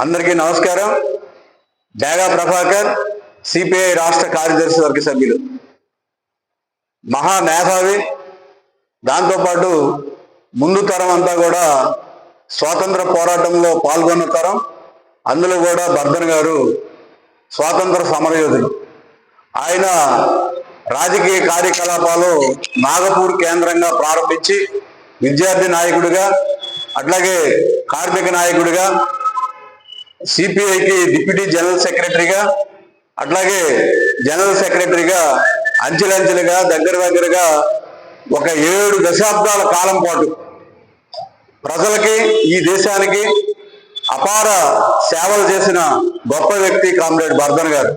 అందరికీ నమస్కారం. డేగా ప్రభాకర్ సిపిఐ రాష్ట్ర కార్యదర్శి వర్గ సభ్యులు. మహా మేధావి. దాంతోపాటు ముందు తరం అంతా కూడా స్వాతంత్ర పోరాటంలో పాల్గొన్న తరం. అందులో కూడా బర్ధన్ గారు స్వాతంత్ర సమరయోధులు. ఆయన రాజకీయ కార్యకలాపాలు నాగపూర్ కేంద్రంగా ప్రారంభించి విద్యార్థి నాయకుడిగా అట్లాగే కార్మిక నాయకుడిగా సిపిఐకి డిప్యూటీ జనరల్ సెక్రటరీగా అట్లాగే జనరల్ సెక్రటరీగా అంచెలంచెలుగా దగ్గర దగ్గరగా ఒక ఏడు దశాబ్దాల కాలం పాటు ప్రజలకి ఈ దేశానికి అపార సేవలు చేసిన గొప్ప వ్యక్తి కామ్రేడ్ బర్ధన్ గారు.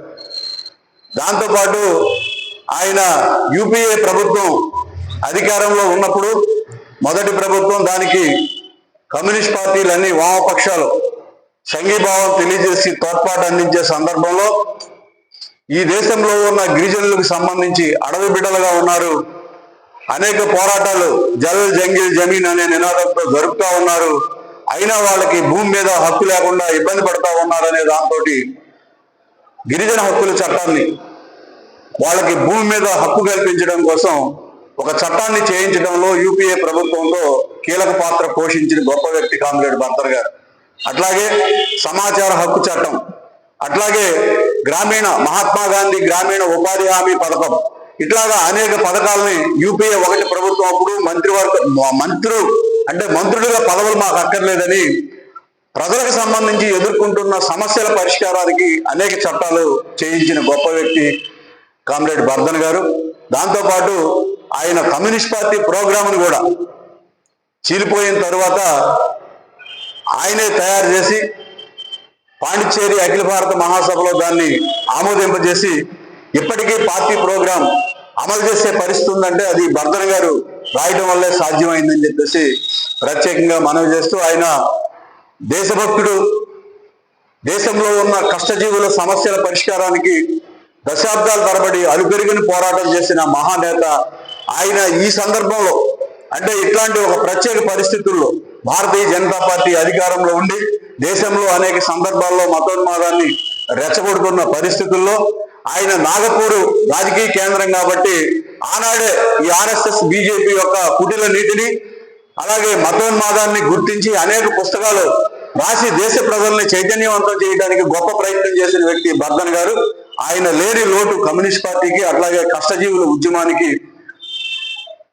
దాంతోపాటు ఆయన యూపీఏ ప్రభుత్వం అధికారంలో ఉన్నప్పుడు మొదటి ప్రభుత్వం దానికి కమ్యూనిస్ట్ పార్టీలన్నీ వామపక్షాలు సంఘీభావం తెలియజేసి తోడ్పాటు అందించే సందర్భంలో ఈ దేశంలో ఉన్న గిరిజనులకు సంబంధించి అడవి బిడ్డలుగా ఉన్నారు. అనేక పోరాటాలు జల్ జంగిల్ జమీన్ అనే నినాదంతో జరుపుతూ ఉన్నారు. అయినా వాళ్ళకి భూమి మీద హక్కు లేకుండా ఇబ్బంది పడతా ఉన్నారనే దాంతో గిరిజన హక్కుల చట్టాన్ని వాళ్ళకి భూమి మీద హక్కు కల్పించడం కోసం ఒక చట్టాన్ని చేయించడంలో యూపీఏ ప్రభుత్వంతో కీలక పాత్ర పోషించిన గొప్ప వ్యక్తి కామ్రేడ్ భర్తర్ గారు. అట్లాగే సమాచార హక్కు చట్టం అట్లాగే గ్రామీణ మహాత్మా గాంధీ గ్రామీణ ఉపాధి హామీ పథకం. ఇట్లాగా అనేక పథకాలని యూపీఏ ఒకటి ప్రభుత్వం అప్పుడు మంత్రివర్గ మంత్రులు అంటే మంత్రులుగా పదవులు మాకు అక్కర్లేదని ప్రజలకు సంబంధించి ఎదుర్కొంటున్న సమస్యల పరిష్కారానికి అనేక చట్టాలు చేయించిన గొప్ప వ్యక్తి కామ్రేడ్ బర్ధన్ గారు. దాంతోపాటు ఆయన కమ్యూనిస్ట్ పార్టీ ప్రోగ్రామ్ను కూడా చీలిపోయిన తర్వాత ఆయనే తయారు చేసి పాండిచ్చేరి అఖిల భారత మహాసభలో దాన్ని ఆమోదింపజేసి ఇప్పటికీ పార్టీ ప్రోగ్రాం అమలు చేసే పరిస్థితి ఉందంటే అది భర్తన్ గారు రాయడం వల్లే సాధ్యమైందని చెప్పేసి ప్రత్యేకంగా మనవి చేస్తూ ఆయన దేశభక్తుడు దేశంలో ఉన్న కష్టజీవుల సమస్యల పరిష్కారానికి దశాబ్దాల తరబడి అలుపెరిగిన పోరాటం చేసిన మహానేత ఆయన ఈ సందర్భంలో అంటే ఇట్లాంటి ఒక ప్రత్యేక పరిస్థితుల్లో భారతీయ జనతా పార్టీ అధికారంలో ఉండి దేశంలో అనేక సందర్భాల్లో మతోన్మాదాన్ని రెచ్చగొడుతున్న పరిస్థితుల్లో ఆయన నాగపూరు రాజకీయ కేంద్రం కాబట్టి ఆనాడే ఈ ఆర్ఎస్ఎస్ బీజేపీ యొక్క కుటిల నీతిని అలాగే మతోన్మాదాన్ని గుర్తించి అనేక పుస్తకాలు రాసి దేశ ప్రజల్ని చైతన్యవంతం చేయడానికి గొప్ప ప్రయత్నం చేసిన వ్యక్తి బర్ధన్ గారు. ఆయన లేని లోటు కమ్యూనిస్ట్ పార్టీకి అట్లాగే కష్టజీవుల ఉద్యమానికి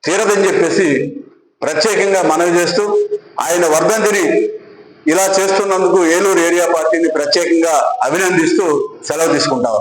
తీరదని చెప్పేసి ప్రత్యేకంగా మనవి చేస్తూ ఆయన వర్ధంతిని ఇలా చేస్తున్నందుకు ఏలూరు ఏరియా పార్టీని ప్రత్యేకంగా అభినందిస్తూ సెలవు తీసుకుంటాం.